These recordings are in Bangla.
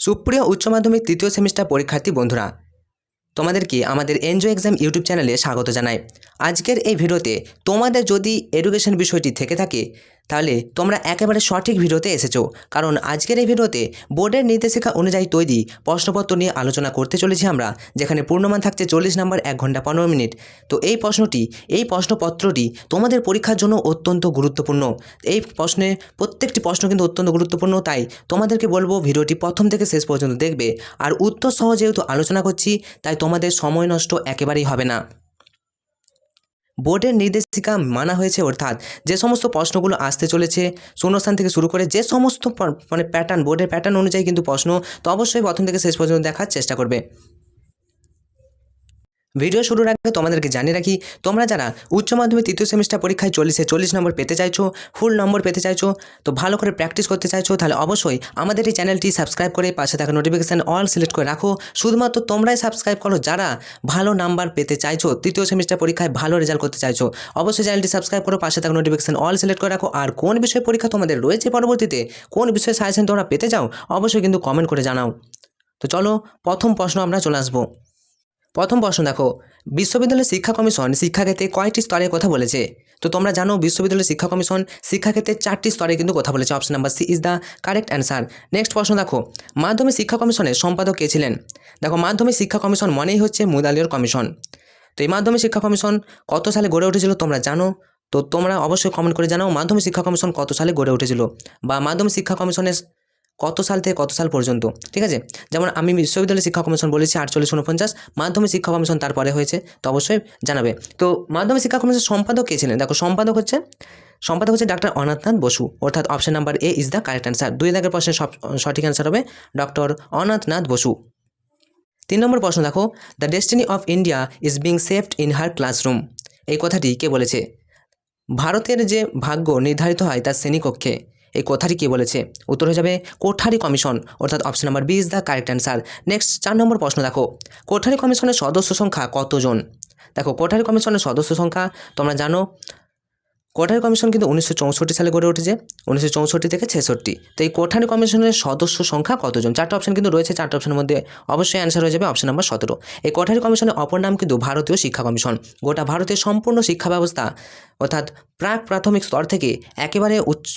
সুপ্রিয় উচ্চ মাধ্যমিক তৃতীয় সেমিস্টার পরীক্ষার্থী বন্ধুরা, তোমাদেরকে আমাদের এনজয় এক্সাম ইউটিউব চ্যানেলে স্বাগত জানাই। আজকের এই ভিডিওতে তোমাদের যদি এডুকেশন বিষয়টি থেকে থাকে, তাহলে তোমরা একেবারে সঠিক ভিডিওতে এসেছ। কারণ আজকের এই ভিডিওতে বোর্ডের নির্দেশিকা অনুযায়ী তৈরি প্রশ্নপত্র নিয়ে আলোচনা করতে চলেছি আমরা, যেখানে পূর্ণমান থাকছে চল্লিশ নম্বর এক ঘণ্টা পনেরো মিনিট। তো এই প্রশ্নটি, এই প্রশ্নপত্রটি তোমাদের পরীক্ষার জন্য অত্যন্ত গুরুত্বপূর্ণ। এই প্রশ্নে, প্রত্যেকটি প্রশ্ন কিন্তু অত্যন্ত গুরুত্বপূর্ণ, তাই তোমাদেরকে বলব ভিডিওটি প্রথম থেকে শেষ পর্যন্ত দেখবে। আর উত্তর সহ যেহেতু আলোচনা করছি, তাই তোমাদের সময় নষ্ট একেবারেই হবে না। বোর্ডের নির্দেশিকা মানা হয়েছে, অর্থাৎ যে সমস্ত প্রশ্নগুলো আসতে চলেছে, শূন্যস্থান থেকে শুরু করে যে সমস্ত মানে প্যাটার্ন বোর্ডের প্যাটার্ন অনুযায়ী কিন্তু প্রশ্ন তো অবশ্যই প্রথম থেকে শেষ পর্যন্ত দেখার চেষ্টা করবে। ভিডিও শুরুর আগে তোমাদেরকে জানিয়ে রাখি, তোমরা যারা উচ্চ মাধ্যমিক তৃতীয় সেমিস্টার পরীক্ষায় চল্লিশে চল্লিশ নম্বর পেতে চাইছো ফুল নম্বর পেতে চাইছো, তো ভালো করে প্র্যাকটিস করতে চাইছো, তাহলে অবশ্যই আমাদের এই চ্যানেলটি সাবস্ক্রাইব করে পাশে থাকা নোটিফিকেশান অল সিলেক্ট করে রাখো। শুধুমাত্র তোমরাই সাবস্ক্রাইব করো, যারা ভালো নাম্বার পেতে চাইছো, তৃতীয় সেমিস্টার পরীক্ষায় ভালো রেজাল্ট করতে চাইছো, অবশ্যই চ্যানেলটি সাবস্ক্রাইব করো, পাশে থাকা নোটিফিকেশান অল সিলেক্ট করে রাখো। আর কোন বিষয়ে পরীক্ষা তোমাদের রয়েছে পরবর্তীতে, কোন বিষয়ে সাজেশন তোমরা পেতে চাও, অবশ্যই কিন্তু কমেন্ট করে জানাও। তো চলো, প্রথম প্রশ্ন আমরা চলে আসব। প্রথম প্রশ্ন দেখো, বিশ্ববিদ্যালয় শিক্ষা কমিশন শিক্ষাক্ষেত্রে কয়টি স্তরের কথা বলেছে? তো তোমরা জানো বিশ্ববিদ্যালয় শিক্ষা কমিশন শিক্ষাক্ষেত্রে চারটি স্তরে কিন্তু কথা বলেছে। Option number C is the correct answer. Next প্রশ্ন দেখো, মাধ্যমিক শিক্ষা কমিশনের সম্পাদক কে ছিলেন? দেখো, মাধ্যমিক শিক্ষা কমিশন মনেই হচ্ছে মুদালিয়র কমিশন। তো এই মাধ্যমিক শিক্ষা কমিশন কত সালে গড়ে উঠেছিল তোমরা জানো? তো তোমরা অবশ্যই কমেন্ট করে জানাও মাধ্যমিক শিক্ষা কমিশন কত সালে গড়ে উঠেছিল। বা মাধ্যমিক শিক্ষা কমিশনের কত সাল থেকে কত সাল পর্যন্ত, ঠিক আছে? যেমন আমি বিশ্ববিদ্যালয় শিক্ষা কমিশন বলেছি আটচল্লিশ উনপঞ্চাশ মাধ্যমিক শিক্ষা কমিশন তারপরে হয়েছে, তো অবশ্যই জানাবে। তো মাধ্যমিক শিক্ষা কমিশন সম্পাদক কে ছিলেন? দেখো, সম্পাদক হচ্ছে সম্পাদক হচ্ছে ডাক্তার অনাথনাথ বসু, অর্থাৎ option number A is the correct answer দুই দাগের প্রশ্নের সব, সঠিক অ্যান্সার হবে ডক্টর অনাথনাথ বসু। তিন নম্বর প্রশ্ন দেখো the destiny of India is being saved in her classroom এই কথাটি কে বলেছে? ভারতের যে ভাগ্য নির্ধারিত হয় তার শ্রেণীকক্ষে। এই কথাটি কে বলেছে? উত্তর হয়ে যাবে কোঠারি কমিশন, অর্থাৎ option number B is the correct answer next চার নম্বর প্রশ্ন দেখো। কোঠারি কমিশনের সদস্য সংখ্যা কতজন? দেখো, কোঠারি কমিশনের সদস্য সংখ্যা, তোমরা জানো, কোঠারি কমিশন কিন্তু উনিশশো চৌষট্টি সালে গড়ে উঠেছে, উনিশশো চৌষট্টি থেকে ছেষট্টি। তো এই কোঠারি কমিশনের সদস্য সংখ্যা কতজন? চারটা অপশন কিন্তু রয়েছে, চারটা অপশনের মধ্যে অবশ্যই অ্যান্সার হয়ে যাবে অপশন নাম্বার সতেরো। এই কোঠারি কমিশনের অপর নাম কিন্তু ভারতীয় শিক্ষা কমিশন। গোটা ভারতের সম্পূর্ণ শিক্ষা ব্যবস্থা অর্থাৎ প্রাক প্রাথমিক স্তর থেকে একেবারে উচ্চ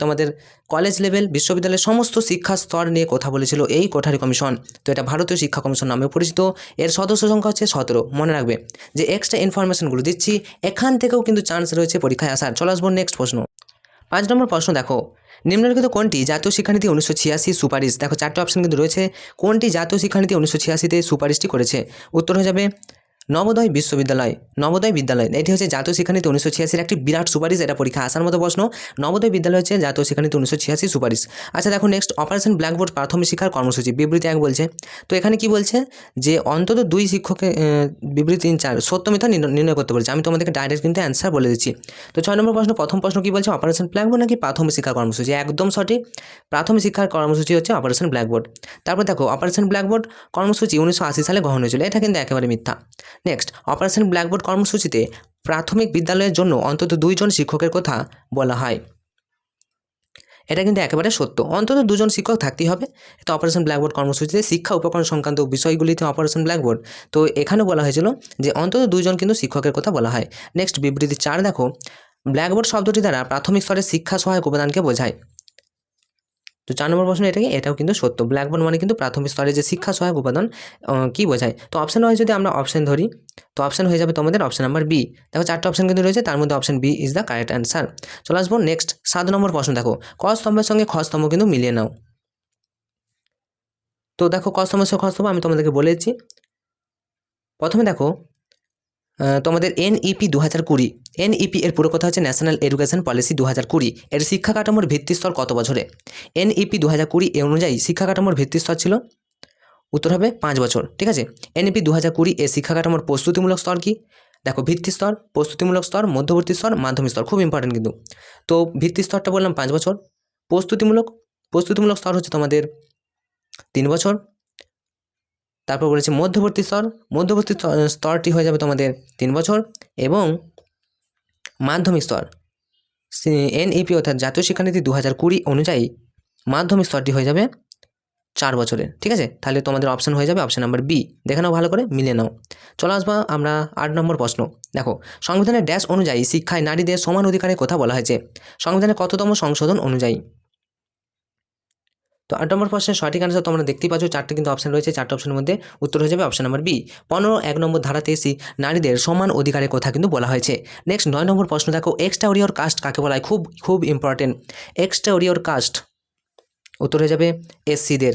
তোমাদের কলেজ লেভেল বিশ্ববিদ্যালয়ের সমস্ত শিক্ষা স্তর নিয়ে কথা বলেছিল এই কোঠারি কমিশন। তো এটা ভারতীয় শিক্ষা কমিশন নামে পরিচিত। এর সদস্য সংখ্যা হচ্ছে সতেরো। মনে রাখবে যে এক্সট্রা ইনফরমেশনগুলো দিচ্ছি, এখান থেকেও কিন্তু চান্স রয়েছে পরীক্ষায় আসার। চলে আসব নেক্সট প্রশ্ন। পাঁচ নম্বর প্রশ্ন দেখো। নিম্নলিখিত কোনটি জাতীয় শিক্ষানীতি উনিশশো ছিয়াশি সুপারিশ? দেখো চারটে অপশন কিন্তু রয়েছে। কোনটি জাতীয় শিক্ষানীতি উনিশশো ছিয়াশিতে সুপারিশটি করেছে? উত্তর হয়ে যাবে নবোদয় বিশ্ববিদ্যালয়, নবোদয় বিদ্যালয়, এটি হচ্ছে জাতীয় শিক্ষানীতি উনিশশো ছিয়াশির একটি বিরাট সুপারিশ এটা পরীক্ষা। আসার মতো প্রশ্ন, নবোদয় বিদ্যালয় হচ্ছে জাতীয় শিক্ষানীতি উনিশশো ছিয়াশি সুপারিশ। আচ্ছা দেখো নেক্সট অপারেশন ব্ল্যাকবোর্ড প্রাথমিক শিক্ষার কর্মসূচি, বিবৃতি এক বলছে। তো এখানে কি বলছে? যে অন্তত দুই শিক্ষকের বিবৃতি চার, সত্য মিথ্যা নির্ণয় করতে বলছে। আমি তোমাদেরকে ডাইরেক্ট কিন্তু অ্যান্সার বলে দিচ্ছি। তো ছয় নম্বর প্রশ্ন, প্রথম প্রশ্ন কি বলছে? অপারেশন ব্ল্যাকবোর্ড নাকি প্রাথমিক শিক্ষার কর্মসূচি? একদম সঠিক। প্রাথমিক শিক্ষার কর্মসূচি হচ্ছে অপারেশন ব্ল্যাকবোর্ড তারপর দেখো অপারেশন ব্ল্যাকবোর্ড কর্মসূচি উনিশশো আশি সালে গ্রহণ হয়েছিল। এটা কিন্তু একেবারে মিথ্যা। নেক্সট অপারেশন ব্ল্যাকবোর্ড কর্মসূচিতে প্রাথমিক বিদ্যালয়ের জন্য অন্তত দুইজন শিক্ষকের কথা বলা হয়। এটা কিন্তু একেবারে সত্য। অন্তত দুজন শিক্ষক থাকতেই হবে। তো অপারেশন ব্ল্যাকবোর্ড কর্মসূচিতে শিক্ষা উপকরণ সংক্রান্ত বিষয়গুলিতে অপারেশন ব্ল্যাকবোর্ড তো এখানে বলা হয়েছিল যে অন্তত দুজন কিন্তু শিক্ষকের কথা বলা হয়। নেক্সট বিবৃতি চার দেখো। ব্ল্যাকবোর্ড শব্দটি দ্বারা প্রাথমিক স্তরের শিক্ষা সহায়ক উপাদানকে বোঝায়। তো চার নম্বর প্রশ্ন এটাকে, এটাও কিন্তু সত্য। ব্ল্যাকবোর্ড মানে কিন্তু প্রাথমিক স্তরে যে শিক্ষা সহায়ক উপাদান কী বোঝায়? তো অপশন হয় যদি আমরা অপশন ধরি, তো অপশন হয়ে যাবে তোমাদের অপশন নাম্বার বি দেখো চারটে অপশন কিন্তু রয়েছে, তার মধ্যে option B is the correct answer চলে আসব নেক্সট সাত নম্বর প্রশ্ন দেখো। ক স্তম্ভের সঙ্গে খ স্তম্ভ কিন্তু মিলিয়ে নাও। তো দেখো ক স্তম্ভের সঙ্গে খ স্তম্ভ আমি তোমাদেরকে বলে দিচ্ছি প্রথমে দেখো তোমাদের এনইপি দু হাজার কুড়ি। এনইপি এর পুরো কথা হচ্ছে ন্যাশনাল এডুকেশন পলিসি দু হাজার কুড়ি। এর শিক্ষা কাঠামোর ভিত্তিস্তর কত বছরে? এনইপি দু হাজার কুড়ি এ অনুযায়ী শিক্ষা কাঠামোর ভিত্তিস্তর ছিল উত্তর হবে পাঁচ বছর, ঠিক আছে? এনইপি দু হাজার কুড়ি এ শিক্ষা কাঠামোর প্রস্তুতিমূলক স্তর কি? দেখো, ভিত্তি স্তর, প্রস্তুতিমূলক স্তর, মধ্যবর্তী স্তর, মাধ্যমিক স্তর, খুব ইম্পর্টেন্ট কিন্তু। তো ভিত্তি স্তরটা বললাম পাঁচ বছর। প্রস্তুতিমূলক প্রস্তুতিমূলক স্তর হচ্ছে তোমাদের তিন বছর। তারপর বলেছে মধ্যবর্তী স্তর, মধ্যবর্তী স্তর- স্তরটি হয়ে যাবে তোমাদের তিন বছর এবং মাধ্যমিক স্তর। এনইপি অর্থাৎ জাতীয় শিক্ষানীতি দু হাজার কুড়ি অনুযায়ী মাধ্যমিক স্তরটি হয়ে যাবে চার বছরের। ঠিক আছে? তাহলে তোমাদের অপশান হয়ে যাবে অপশান নাম্বার বি দেখে নাও ভালো করে মিলে নাও। চলে আসবা আমরা আট নম্বর প্রশ্ন। দেখো, সংবিধানের ড্যাশ অনুযায়ী শিক্ষায় নারীদের সমান অধিকারের কথা বলা হয়েছে। সংবিধানের কততম সংশোধন অনুযায়ী? তো আট নম্বর প্রশ্নের সঠিক আনসার তোমরা দেখতেই পাচ্ছ। চারটে কিন্তু অপশন রয়েছে, চারটে অপশনের মধ্যে উত্তর হয়ে যাবে অপশন নাম্বার বি পনেরো, এক নম্বর ধারাতে এসি নারীদের সমান অধিকারের কথা কিন্তু বলা হয়েছে। নেক্সট নয় নম্বর প্রশ্ন দেখো এক্সট্রা ওরিয়র কাস্ট কাকে বলা হয়? খুব খুব ইম্পর্টেন্ট এক্সট্রা ওরিয়র কাস্ট উত্তর হয়ে যাবে এসসিদের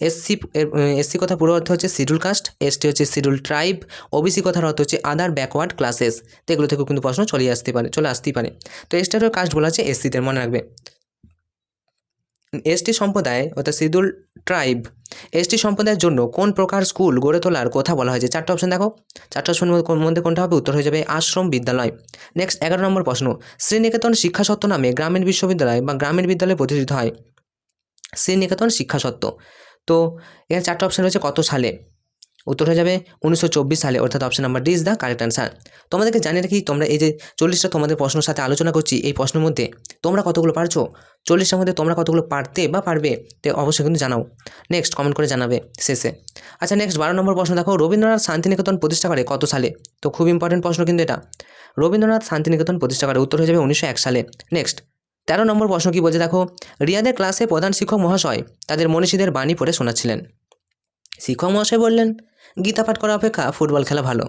এসসি এসসি কথা পুরো অর্থ হচ্ছে শিডিউল কাস্ট এসটি হচ্ছে শিডিউল ট্রাইব ওবিসি কথার অর্থ হচ্ছে আদার ব্যাকওয়ার্ড ক্লাসেস তো এগুলো থেকেও কিন্তু প্রশ্ন চলে আসতে পারে, চলে আসতেই পারে। তো এক্সট্রা কাস্ট বলা হচ্ছে এসসিদের মনে রাখবে। এসটি সম্প্রদায়, অর্থাৎ সিদুল ট্রাইব, এসটি সম্প্রদায়ের জন্য কোন প্রকার স্কুল গড়ে তোলার কথা বলা হয়েছে? চারটা অপশন দেখো। চারটা অপশন মধ্যে কোনটা হবে? উত্তর হয়ে যাবে আশ্রম বিদ্যালয়। নেক্সট এগারো নম্বর প্রশ্ন। শ্রীনিকেতন শিক্ষা সত্ত্ব নামে গ্রামীণ বিশ্ববিদ্যালয় বা গ্রামীণ বিদ্যালয় প্রতিষ্ঠিত হয়। শ্রীনিকেতন শিক্ষা সত্ত্ব। তো এখানে চারটা অপশন রয়েছে, কত সালে? উত্তর হয়ে যাবে উনিশশো চব্বিশ সালে, অর্থাৎ option number D is the correct answer তোমাদেরকে জানিয়ে রাখি, তোমরা এই যে চল্লিশটা তোমাদের প্রশ্নের সাথে আলোচনা করছি, এই প্রশ্নের মধ্যে তোমরা কতগুলো পারছ? চল্লিশটার মধ্যে তোমরা কতগুলো পারতে বা পারবে, তো অবশ্যই কিন্তু জানাও। নেক্সট কমেন্ট করে জানাবে শেষে। আচ্ছা নেক্সট বারো নম্বর প্রশ্ন দেখো, রবীন্দ্রনাথ শান্তিনিকেতন প্রতিষ্ঠা করে কত সালে? তো খুব ইম্পর্টেন্ট প্রশ্ন কিন্তু এটা। রবীন্দ্রনাথ শান্তিনিকেতন প্রতিষ্ঠা করে, উত্তর হয়ে যাবে উনিশশো এক সালে। নেক্সট তেরো নম্বর প্রশ্ন কি বলছে দেখো, রিয়াদের ক্লাসে প্রধান শিক্ষক মহাশয় তাদের মনীষীদের বাণী পড়ে শোনাচ্ছিলেন। শিক্ষক মহাশয় বললেন গীতা পাঠ করা অপেক্ষা ফুটবল খেলা ভালো।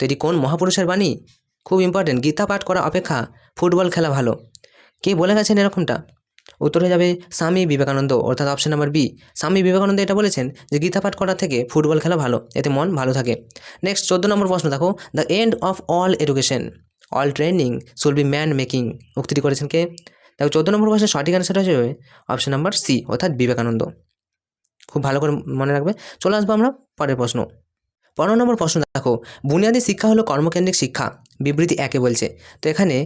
তো এটি কোন মহাপুরুষের বাণী? খুব ইম্পর্টেন্ট গীতা পাঠ করা অপেক্ষা ফুটবল খেলা ভালো। কে বলে গেছেন এরকমটা? উত্তর হয়ে যাবে স্বামী বিবেকানন্দ, অর্থাৎ option number B Swami Vivekananda এটা বলেছেন যে গীতা পাঠ করা থেকে ফুটবল খেলা ভালো, এতে মন ভালো থাকে। নেক্সট চোদ্দ নম্বর প্রশ্ন, দেখো the end of all education all training should be man making উক্তিটি করেছেন কে? দেখো, চোদ্দ নম্বর প্রশ্নের সঠিক অ্যান্সার হয়ে যাবে অপশন নাম্বার সি অর্থাৎ বিবেকানন্দ। খুব ভালো করে মনে রাখবে। চলে আসব আমরা পরের প্রশ্ন। পনেরো নম্বর প্রশ্ন দেখো, বুনিয়াদী শিক্ষা হলো কর্মকেন্দ্রিক শিক্ষা, বিবৃতি একে বলছে। তো এখানে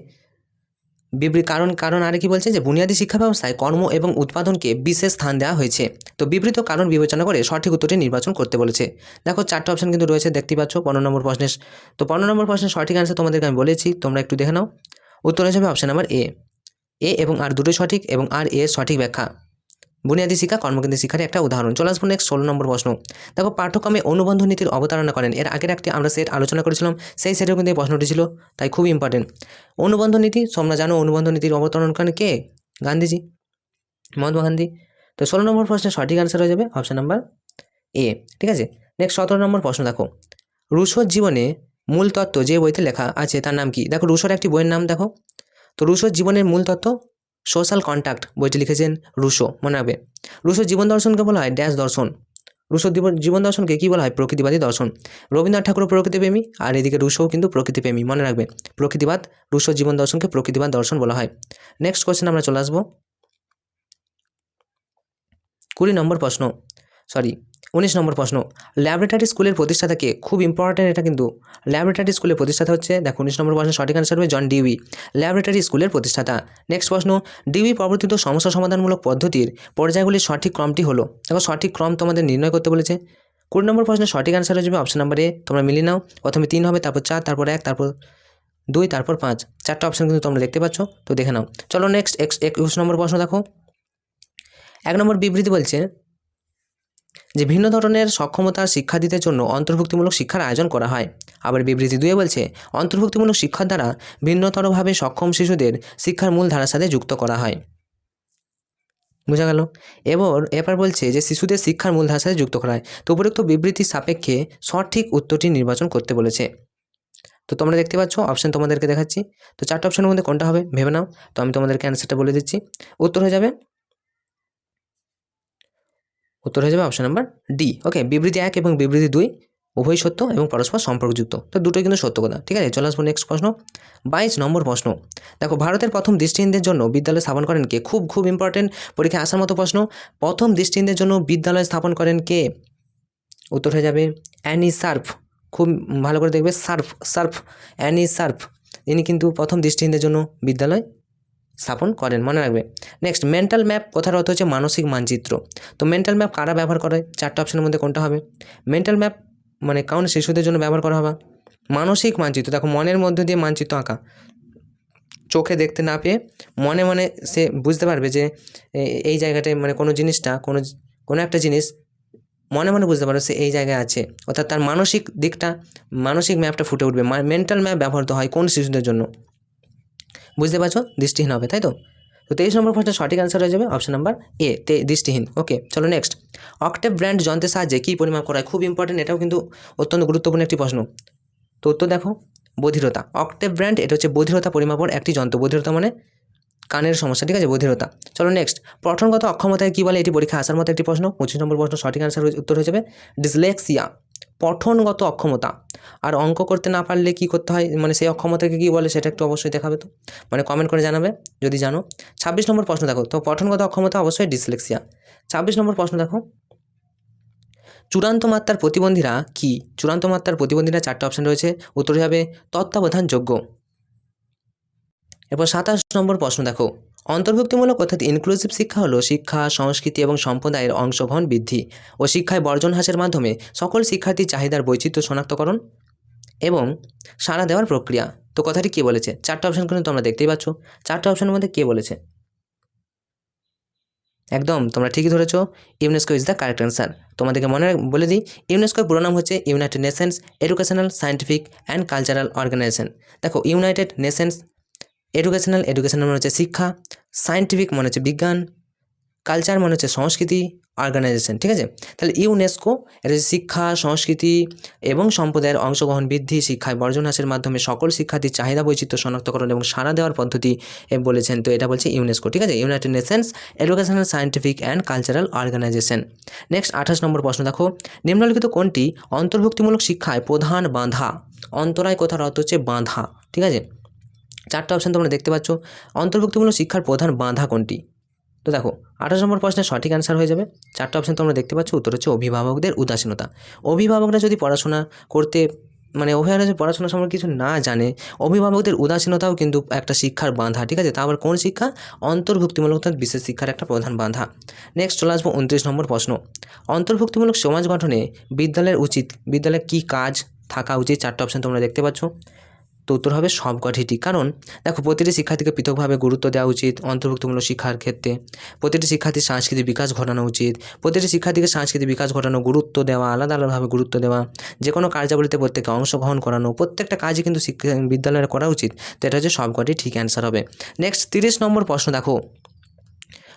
বিবৃতি কারণ কারণ আরে কি বলছে যে বুনিয়াদী শিক্ষা ব্যবস্থায় কর্ম এবং উৎপাদনকে বিশেষ স্থান দেওয়া হয়েছে। তো বিবৃত কারণ বিবেচনা করে সঠিক উত্তরটি নির্বাচন করতে বলেছে। দেখো, চারটে অপশন কিন্তু রয়েছে, দেখতে পাচ্ছ পনেরো নম্বর প্রশ্নের তো পনেরো নম্বর প্রশ্নের সঠিক অ্যান্সার তোমাদেরকে আমি বলেছি, তোমরা একটু দেখে নাও। উত্তর যাবে অপশন নাম্বার এ এ এবং আর দুটোই সঠিক এবং আর এ সঠিক ব্যাখ্যা। বুনিয়াদী শিক্ষা, কর্মকেন্দ্রিক শিক্ষার একটা উদাহরণ। চলে আসব নেক্সট ষোলো নম্বর প্রশ্ন। দেখো পাঠ্যক্রমে অনুবন্ধ নীতির অবতারণা করেন। এর আগের একটি আমরা সেট আলোচনা করেছিলাম, সেই সেটেও কিন্তু এই প্রশ্নটি ছিল, তাই খুব ইম্পর্টেন্ট অনুবন্ধ নীতি, তোমরা জানো অনুবন্ধ নীতির অবতারণ করেন কে? গান্ধীজি, মহাত্মা গান্ধী। তো ষোলো নম্বর প্রশ্নের সঠিক অ্যান্সার হয়ে যাবে অপশন নাম্বার এ ঠিক আছে? নেক্সট সতেরো নম্বর প্রশ্ন দেখো। রুশোর জীবনে মূল তত্ত্ব যে বইতে লেখা আছে, তার নাম কি? দেখো, রুশোর একটি বইয়ের নাম দেখো। তো রুশোর জীবনের মূল তত্ত্ব সোশ্যাল কন্ট্যাক্ট বইটি লিখেছেন রুশো, মনে রাখবে। রুশো জীবন দর্শনকে বলা হয় ড্যাশ দর্শন। রুশো জীবন দর্শনকে কী বলা হয়? প্রকৃতিবাদী দর্শন। রবীন্দ্রনাথ ঠাকুর প্রকৃতিপ্রেমী, আর এদিকে রুশোও কিন্তু প্রকৃতিপ্রেমী, মনে রাখবে। প্রকৃতিবাদ, রুশো জীবন দর্শনকে প্রকৃতিবাদ দর্শন বলা হয়। নেক্সট কোয়েশ্চেন আমরা চলে আসব। কুড়ি নম্বর প্রশ্ন সরি উনিশ নম্বর প্রশ্ন ল্যাবরেটরি স্কুলের প্রতিষ্ঠাতাকে খুব ইম্পর্ট্যান্ট এটা কিন্তু। ল্যাবরেটরি স্কুলের প্রতিষ্ঠাতা হচ্ছে, দেখো উনিশ নম্বর প্রশ্নের সঠিক অ্যান্সার হবে জন ডিউই ল্যাবরেটরি স্কুলের প্রতিষ্ঠাতা। নেক্সট প্রশ্ন ডিউই প্রবর্তিত সমস্যা সমাধানমূলক পদ্ধতির পর্যায়গুলির সঠিক ক্রমটি হলো দেখো সঠিক ক্রম তোমাদের নির্ণয় করতে বলেছে। কুড়ি নম্বর প্রশ্নের সঠিক অ্যান্সার হয়ে যাবে অপশন নাম্বার এ তোমরা মিলিয়ে নাও, প্রথমে তিন হবে, তারপর চার, তারপর এক, তারপর দুই, তারপর পাঁচ। চারটা অপশন কিন্তু তোমরা দেখতে পাচ্ছ, তো দেখে নাও। চলো নেক্সট এক্স একুশ নম্বর প্রশ্ন দেখো। এক নম্বর বিবৃতি বলছে যে ভিন্ন ধরনের সক্ষমতার শিক্ষার্থীদের জন্য অন্তর্ভুক্তিমূলক শিক্ষার আয়োজন করা হয়। আবার বিবৃতি দুয়ে বলছে, অন্তর্ভুক্তিমূলক শিক্ষার দ্বারা ভিন্নতরভাবে সক্ষম শিশুদের শিক্ষার মূল ধারার সাথে যুক্ত করা হয়। বোঝা গেল? এবার এবার বলছে যে শিশুদের শিক্ষার মূল ধারার সাথে যুক্ত করা হয়। তো উপরোক্ত বিবৃতির সাপেক্ষে সঠিক উত্তরটি নির্বাচন করতে বলেছে। তো তোমরা দেখতে পাচ্ছ অপশন তোমাদেরকে দেখাচ্ছি। তো চারটা অপশানের মধ্যে কোনটা হবে? ভেবে নাও। তো আমি তোমাদেরকে অ্যান্সারটা বলে দিচ্ছি। উত্তর হয়ে যাবে উত্তর হয়ে যাবে অপশন নাম্বার ডি ওকে বিবৃতি এক এবং বিবৃতি দুই উভয় সত্য এবং পরস্পর সম্পর্কযুক্ত। তো দুটোই কিন্তু সত্য কথা। ঠিক আছে, চলে আসব নেক্সট প্রশ্ন। বাইশ নম্বর প্রশ্ন। দেখো, ভারতের প্রথম দৃষ্টিহীনদের জন্য বিদ্যালয় স্থাপন করেন কে? খুব খুব ইম্পর্টেন্ট পরীক্ষায় আসার মতো প্রশ্ন। প্রথম দৃষ্টিহীনদের জন্য বিদ্যালয় স্থাপন করেন কে? উত্তর হয়ে যাবে অ্যানি সার্ফ। খুব ভালো করে দেখবে, সার্ফ সার্ফ, অ্যানি সার্ফ। ইনি কিন্তু প্রথম দৃষ্টিহীনদের জন্য বিদ্যালয় স্থাপন করেন, মনে রাখবে। নেক্সট মেন্টাল ম্যাপ কথার অর্থ হচ্ছে মানসিক মানচিত্র। তো মেন্টাল ম্যাপ কারা ব্যবহার করে? চারটা অপশনের মধ্যে কোনটা হবে? মেন্টাল ম্যাপ মানে কারণ শিশুদের জন্য ব্যবহার করা হবে। মানসিক মানচিত্র, দেখো মনের মধ্যে দিয়ে মানচিত্র আঁকা। চোখে দেখতে না পেয়ে মনে মনে সে বুঝতে পারবে যে এই জায়গাটায় মানে কোনো জিনিসটা, কোনো কোনো একটা জিনিস মনে মনে বুঝতে পারবে সে এই জায়গায় আছে। অর্থাৎ তার মানসিক দিকটা, মানসিক ম্যাপটা ফুটে উঠবে। মেন্টাল ম্যাপ ব্যবহৃত হয় কোন শিশুদের জন্য? বুঝতে পারছ? দৃষ্টিহীন হবে, তাই তো? তো তেইশ নম্বর প্রশ্নের সঠিক অ্যান্সার হয়ে যাবে অপশন নাম্বার এ তে দৃষ্টিহীন। ওকে চলো নেক্সট অক্টেভ ব্র্যান্ড যন্ত্রের সাহায্যে কী পরিমাপ করা হয়? খুব ইম্পর্টেন্ট এটাও কিন্তু অত্যন্ত গুরুত্বপূর্ণ একটি প্রশ্ন। তো উত্তর দেখো, বধিরতা। অক্টেভ ব্র্যান্ড এটা হচ্ছে বধিরতা পরিমাপর একটি যন্ত্র। বধিরতা মানে কানের সমস্যা, ঠিক আছে? বধিরতা। চলো নেক্সট পঠনগত অক্ষমতায় কী বলে? এটি পরীক্ষা আসার মতো একটি প্রশ্ন। পঁচিশ নম্বর প্রশ্ন সঠিক অ্যান্সার উত্তর হয়ে যাবে। ডিসলেক্সিয়া পঠনগত অক্ষমতা। আর অঙ্ক করতে না পারলে কি করতে হয়? মানে সেই অক্ষমতাকে কী বলে সেটা একটু অবশ্যই দেখাবে তো? মানে কমেন্ট করে জানাবে, যদি জানো। ছাব্বিশ নম্বর প্রশ্ন দেখো, তো পঠনগত অক্ষমতা অবশ্যই ডিসলেক্সিয়া ছাব্বিশ নম্বর প্রশ্ন দেখো। চূড়ান্ত মাত্রার প্রতিবন্ধীরা কি? চূড়ান্ত মাত্রার প্রতিবন্ধীরা চারটে অপশন রয়েছে। উত্তর হবে তত্ত্বাবধানযোগ্য। এরপর সাতাশ নম্বর প্রশ্ন দেখো। অন্তর্ভুক্তিমূলক অর্থাৎ ইনক্লুসিভ শিক্ষা হলো শিক্ষা, সংস্কৃতি এবং সম্প্রদায়ের অংশগ্রহণ বৃদ্ধি ও শিক্ষায় বর্জন হ্রাসের মাধ্যমে সকল শিক্ষার্থীর চাহিদার বৈচিত্র্য শনাক্তকরণ এবং সাড়া দেওয়ার প্রক্রিয়া। তো কথাটি কে বলেছে? চারটা অপশন কিন্তু তোমরা দেখতেই পাচ্ছ। চারটা অপশনের মধ্যে কে বলেছে? একদম, তোমরা ঠিকই ধরেছ। UNESCO is the correct answer তোমাদেরকে মনে বলে দিই ইউনেস্কোর পুরো নাম হচ্ছে United Nations Educational Scientific and Cultural Organization দেখো ইউনাইটেড নেশনস এডুকেশনাল এডুকেশনাল মনে হচ্ছে শিক্ষা সায়েন্টিফিক মনে হচ্ছে বিজ্ঞান কালচার মনে হচ্ছে সংস্কৃতি অর্গানাইজেশন ঠিক আছে? তাহলে ইউনেস্কো এটা হচ্ছে শিক্ষা, সংস্কৃতি এবং সম্প্রদায়ের অংশগ্রহণ বৃদ্ধি, শিক্ষায় বর্জন হ্রাসের মাধ্যমে সকল শিক্ষার্থীর চাহিদা বৈচিত্র্য শনাক্তকরণ এবং সাড়া দেওয়ার পদ্ধতি বলেছেন। তো এটা বলছে ইউনেস্কো ঠিক আছে? United Nations Educational Scientific and Cultural Organization next আঠাশ নম্বর প্রশ্ন দেখো। নিম্নলিখিত কোনটি অন্তর্ভুক্তিমূলক শিক্ষায় প্রধান বাঁধা? অন্তরায় কথার অর্থ হচ্ছে বাঁধা, ঠিক আছে? চারটা অপশন তোমরা দেখতে পাচ্ছ। অন্তর্ভুক্তিমূলক শিক্ষার প্রধান বাঁধা কোনটি? তো দেখো আঠাশ নম্বর প্রশ্নের সঠিক অ্যান্সার হয়ে যাবে। চারটা অপশন তোমরা দেখতে পাচ্ছ, উত্তর হচ্ছে অভিভাবকদের উদাসীনতা। অভিভাবকরা যদি পড়াশোনা করতে মানে অভিভাবকরা যদি পড়াশোনা সম্পর্কে কিছু না জানে, অভিভাবকদের উদাসীনতাও কিন্তু একটা শিক্ষার বাঁধা, ঠিক আছে? তা আবার কোন শিক্ষা? অন্তর্ভুক্তিমূলক অর্থাৎ বিশেষ শিক্ষার একটা প্রধান বাঁধা। নেক্সট চলে আসব উনত্রিশ নম্বর প্রশ্ন। অন্তর্ভুক্তিমূলক সমাজ গঠনে বিদ্যালয়ের উচিত বিদ্যালয়ের কী কাজ থাকা উচিত? চারটা অপশান তোমরা দেখতে পাচ্ছ। তো উত্তর হবে সবকটিটি কারণ, দেখো, প্রতিটি শিক্ষার্থীকে পৃথকভাবে গুরুত্ব দেওয়া উচিত, অন্তর্ভুক্তমূলক শিক্ষার ক্ষেত্রে। প্রতিটি শিক্ষার্থীর সাংস্কৃতিক বিকাশ ঘটানো উচিত। প্রতিটি শিক্ষার্থীকে সাংস্কৃতিক বিকাশ ঘটানো, গুরুত্ব দেওয়া আলাদা আলাদাভাবে গুরুত্ব দেওয়া যে কোনো কার্যাবলীতে প্রত্যেকে অংশগ্রহণ করানো, প্রত্যেকটা কাজই কিন্তু শিক্ষা বিদ্যালয়ে করা উচিত। তো এটা হচ্ছে সবকটি ঠিক অ্যান্সার হবে। নেক্সট তিরিশ নম্বর প্রশ্ন, দেখো।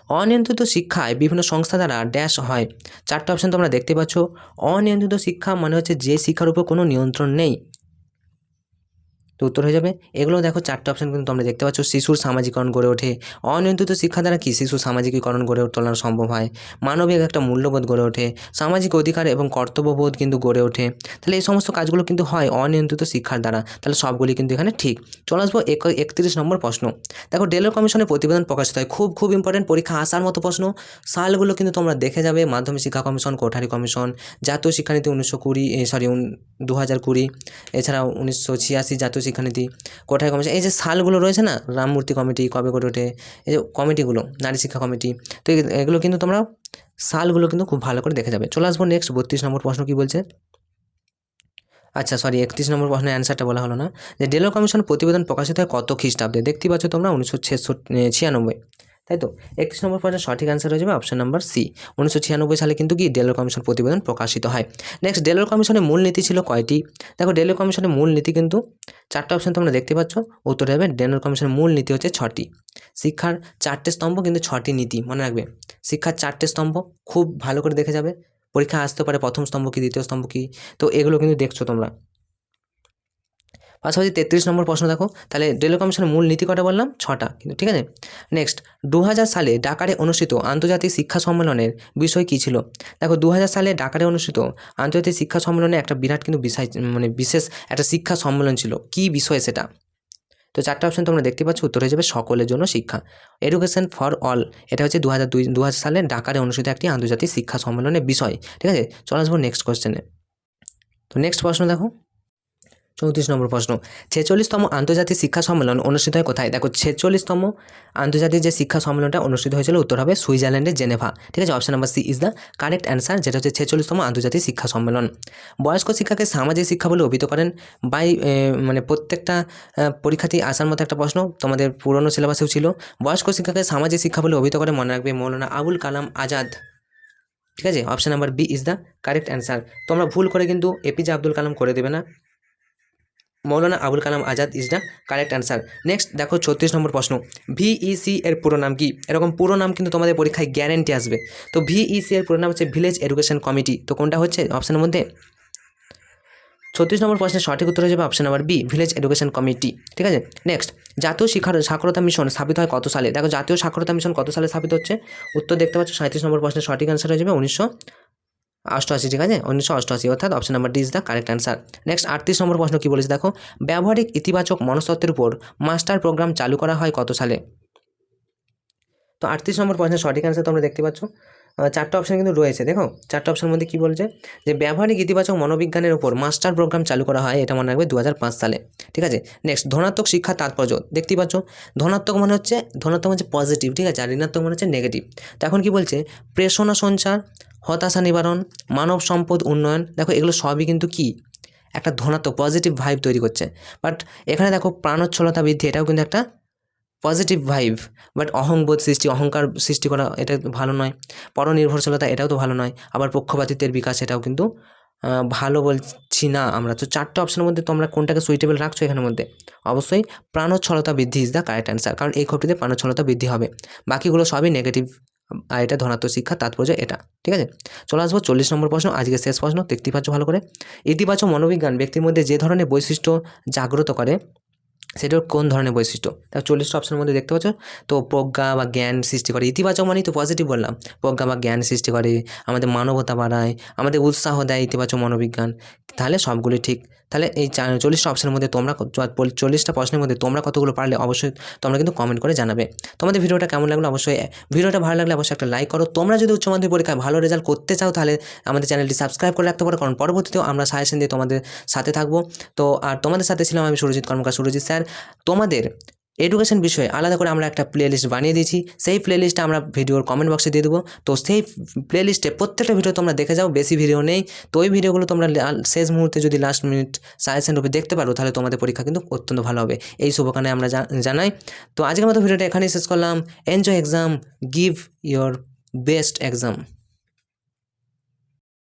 অনিয়ন্ত্রিত শিক্ষায় বিভিন্ন সংস্থা দ্বারা ড্যাশ হয়। চারটা অপশন তোমরা দেখতে পাচ্ছ। অনিয়ন্ত্রিত শিক্ষা মানে হচ্ছে যে শিক্ষার উপর কোনো নিয়ন্ত্রণ নেই। তো উত্তর হয়ে যাবে। এগুলো দেখো চারটে অপশন কিন্তু তোমরা দেখতে পাচ্ছ। শিশুর সামাজিকরণ গড়ে ওঠে। অনিয়ন্ত্রিত শিক্ষা দ্বারা কি শিশুর সামাজিকীকরণ গড়ে তোলা সম্ভব হয়? মানবিক একটা মূল্যবোধ গড়ে ওঠে। সামাজিক অধিকার এবং কর্তব্যবোধ কিন্তু গড়ে ওঠে। তাহলে এই সমস্ত কাজগুলো কিন্তু হয় অনিয়ন্ত্রিত শিক্ষার দ্বারা। তাহলে সবগুলি কিন্তু এখানে ঠিক। চলে আসব এক একত্রিশ নম্বর প্রশ্ন। দেখো ডেলের কমিশনের প্রতিবেদন প্রকাশিত হয়। খুব খুব ইম্পর্টেন্ট পরীক্ষা আসার মতো প্রশ্ন। সালগুলো কিন্তু তোমরা দেখে যাবে। মাধ্যমিক শিক্ষা কমিশন, কোঠারি কমিশন, জাতীয় শিক্ষানীতি উনিশশো কুড়ি সরি দু হাজার কুড়ি, এছাড়াও উনিশশো ছিয়াশি জাতীয় শিক্ষানীতি কোঠায় কমিশন এই যে সালগুলো রয়েছে না, রামমূর্তি কমিটি কবে করে ওঠে, এই যে কমিটিগুলো নারী শিক্ষা কমিটি তো এগুলো কিন্তু তোমরা সালগুলো কিন্তু খুব ভালো করে দেখে যাবে। চলে আসব নেক্সট বত্রিশ নম্বর প্রশ্ন কী বলছে? আচ্ছা সরি একত্রিশ নম্বর প্রশ্নের অ্যান্সারটা বলা হলো না। যে ডেলো কমিশন প্রতিবেদন প্রকাশিত হয় কত খ্রিস্টাব্দে? দেখতে পাচ্ছ তোমরা উনিশশো ছিয়ানব্বই। তাই তো একত্রিশ নম্বর প্রশ্নের সঠিক অ্যান্সার হয়ে যাবে অপশন নম্বর সি উনিশশো ছিয়ানব্বই সালে কিন্তু কি ডেলোর কমিশন প্রতিবেদন প্রকাশিত হয়। নেক্সট ডেলোর কমিশনের মূল নীতি ছিল কয়টি? দেখো ডেলোর কমিশনের মূল নীতি কিন্তু চারটা অপশন তোমরা দেখতে পাচ্ছ। উত্তর হবে ডেলোর কমিশনের মূল নীতি হচ্ছে ছটি। শিক্ষার চারটে স্তম্ভ কিন্তু ছটি নীতি, মনে রাখবে। শিক্ষার চারটে স্তম্ভ খুব ভালো করে দেখে যাবে। পরীক্ষা আসতে পারে প্রথম স্তম্ভ কি, দ্বিতীয় স্তম্ভ কি? তো এগুলো কিন্তু দেখছ তোমরা। পাশাপাশি তেত্রিশ নম্বর প্রশ্ন দেখো, তাহলে রেলওয়ে কমিশনের মূল নীতি কটা বললাম? ছটা। কিন্তু ঠিক আছে? নেক্সট দু হাজার সালে ডাকারে অনুষ্ঠিত আন্তর্জাতিক শিক্ষা সম্মেলনের বিষয় কী ছিল? দেখো দু হাজার সালে ডাকারে অনুষ্ঠিত আন্তর্জাতিক শিক্ষা সম্মেলনে একটা বিরাট কিন্তু বিষয় মানে বিশেষ একটা শিক্ষা সম্মেলন ছিল। কী বিষয় সেটা? তো চারটা অপশন তোমরা দেখতে পাচ্ছ, উত্তর হয়ে যাবে সকলের জন্য শিক্ষা। এডুকেশন ফর অল এটা হচ্ছে দু হাজার দুই দু হাজার সালে ডাকারে অনুষ্ঠিত একটি আন্তর্জাতিক শিক্ষা সম্মেলনের বিষয়। ঠিক আছে? চলে আসব নেক্সট কোশ্চেনে তো নেক্সট প্রশ্ন দেখো। চৌত্রিশ নম্বর প্রশ্ন। ছেচল্লিশতম আন্তর্জাতিক শিক্ষা সম্মেলন অনুষ্ঠিত হয় কোথায়? দেখো, ছেচল্লিশতম আন্তর্জাতিক যে শিক্ষা সম্মেলনটা অনুষ্ঠিত হয়েছিল উত্তর হবে সুইজারল্যান্ডের জেনেভা। ঠিক আছে option number C is the correct answer যেটা হচ্ছে ছেচল্লিশতম আন্তর্জাতিক শিক্ষা সম্মেলন। বয়স্ক শিক্ষাকে সামাজিক শিক্ষা বলে অভিহিত করেন বাই মানে প্রত্যেকটা পরীক্ষাতেই আসার মতো একটা প্রশ্ন, তোমাদের পুরনো সিলেবাসেও ছিল। বয়স্ক শিক্ষাকে সামাজিক শিক্ষা বলে অভিহিত করে মনে রাখবে মৌলানা আবুল কালাম আজাদ। ঠিক আছে option number B is the correct answer তোমরা ভুল করে কিন্তু এপিজে আব্দুল কালাম করে দেবে না। Maulana Abul Kalam Azad is the correct answer next দেখো ছত্রিশ নম্বর প্রশ্ন। ভিইসি এর পুরো নাম কি? এরকম পুরো নাম কিন্তু তোমাদের পরীক্ষায় গ্যারেন্টি আসবে। তো ভিইসি এর পুরো নাম হচ্ছে ভিলেজ এডুকেশন কমিটি তো কোনটা হচ্ছে অপশানের মধ্যে? ছত্রিশ নম্বর প্রশ্নের সঠিক উত্তর যাবে option number B village education committee ঠিক আছে? নেক্সট জাতীয় শিক্ষার সাক্ষরতা মিশন স্থাপিত হয় কত সালে? দেখো জাতীয় সাক্ষরতা মিশন কত সালে স্থাপিত হচ্ছে? উত্তর দেখতে পাচ্ছ সাঁত্রিশ নম্বর প্রশ্নের সঠিক অ্যান্সার হয়ে যাবে উনিশশো অষ্টআশি, ঠিক আছে? উনিশশো অষ্টআশি, অর্থাৎ option number D is the correct answer next আটত্রিশ নম্বর প্রশ্ন কী বলেছে? দেখো, ব্যবহারিক ইতিবাচক মনস্তত্ত্বের উপর মাস্টার প্রোগ্রাম চালু করা হয় কত সালে? তো আটত্রিশ নম্বর প্রশ্নের সঠিক অ্যান্সার তোমরা দেখতে পাচ্ছ। চারটে অপশন কিন্তু রয়েছে, দেখো? চারটে অপশনের মধ্যে কী বলছে? যে ব্যবহারিক ইতিবাচক মনোবিজ্ঞানের উপর মাস্টার প্রোগ্রাম চালু করা হয়, এটা মনে রাখবে দু হাজার পাঁচ সালে, ঠিক আছে? নেক্সট ধনাত্মক শিক্ষার তাৎপর্য দেখতেই পাচ্ছ? ধনাত্মক মানে হচ্ছে, ধনাত্মক হচ্ছে পজিটিভ ঠিক আছে? আর ঋণাত্মক মানে হচ্ছে নেগেটিভ তো এখন কি বলছে? প্রেষণা সঞ্চার হতাশা নিবারণ, মানব সম্পদ উন্নয়ন, দেখো এগুলো সবই কিন্তু কি? একটা ধনাত্মক পজিটিভ ভাইব তৈরি করছে। বাট এখানে দেখো প্রাণোচ্ছলতা বৃদ্ধি, এটাও কিন্তু একটা পজিটিভ ভাইব বাট অহংবোধ সৃষ্টি, অহংকার সৃষ্টি করা এটা ভালো নয়। পরনির্ভরশীলতা, এটাও তো ভালো নয়। আবার পক্ষপাতিত্বের বিকাশ, এটাও কিন্তু ভালো বলছি না আমরা। তো চারটে অপশনের মধ্যে তোমরা কোনটাকে সুইটেবল রাখছো এখানের মধ্যে? অবশ্যই প্রাণোচ্ছলতা বৃদ্ধি ইজ দ্য কারেক্ট অ্যান্সার কারণ এই ক্ষোভটিতে প্রাণোচ্ছলতা বৃদ্ধি হবে। বাকিগুলো সবই নেগেটিভ আর এটা ধনাত্মক শিক্ষা, তাৎপর্য এটা, ঠিক আছে? চলে আসব চল্লিশ নম্বর প্রশ্ন আজকে শেষ প্রশ্ন দেখতেই পাচ্ছ ভালো করে। ইতিবাচক মনোবিজ্ঞান ব্যক্তির মধ্যে যে ধরনের বৈশিষ্ট্য জাগ্রত করে সেটার কোন ধরনের বৈশিষ্ট্য? তা চল্লিশটা অপশনের মধ্যে দেখতে পাচ্ছ? তো প্রজ্ঞা বা জ্ঞান সৃষ্টি করে। ইতিবাচক মানেই তো পজিটিভ বললাম। প্রজ্ঞা বা জ্ঞান সৃষ্টি করে, আমাদের মানবতা বাড়ায়, আমাদের উৎসাহ দেয় ইতিবাচক মনোবিজ্ঞান। তাহলে সবগুলি ঠিক। তাহলে এই চল্লিশটা অপশনের মধ্যে তোমরা চল্লিশটা প্রশ্নের মধ্যে তোমরা কতগুলো পারলে অবশ্যই তোমরা কিন্তু কমেন্ট করে জানাবে। তোমাদের ভিডিওটা কেমন লাগল অবশ্যই, ভিডিওটা ভালো লাগলে অবশ্যই একটা লাইক করো। তোমরা যদি উচ্চ মাধ্যমিক পরীক্ষায় ভালো রেজাল্ট করতে চাও তাহলে আমাদের চ্যানেলটি সাবস্ক্রাইব করে রাখতে পারো। কারণ পরবর্তীতেও আমরা সাজেশন দিয়ে তোমাদের সাথে থাকব। তো, আর তোমাদের সাথে ছিলাম আমি সুরজিৎ কর্মকার, সুরজিৎ স্যার। তোমাদের এডুকেশন বিষয়ে আলাদা করে আমরা একটা প্লেলিস্ট বানিয়ে দিয়েছি। সেই প্লেলিস্টটা আমরা ভিডিওর কমেন্ট বক্সে দিয়ে দেবো। তো সেই প্লেলিস্টে প্রত্যেকটা ভিডিও তোমরা দেখে যাও, বেশি ভিডিও নেই। তো ওই ভিডিওগুলো তোমরা শেষ মুহূর্তে যদি লাস্ট মিনিট সাজেশন রূপে দেখতে পারো, তাহলে তোমাদের পরীক্ষা কিন্তু অত্যন্ত ভালো হবে। এই শুভকামনায় আমরা জানাই। তো আজকের মতো ভিডিওটা এখানেই শেষ করলাম। Enjoy exam give your best exam